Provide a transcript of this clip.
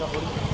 টাকা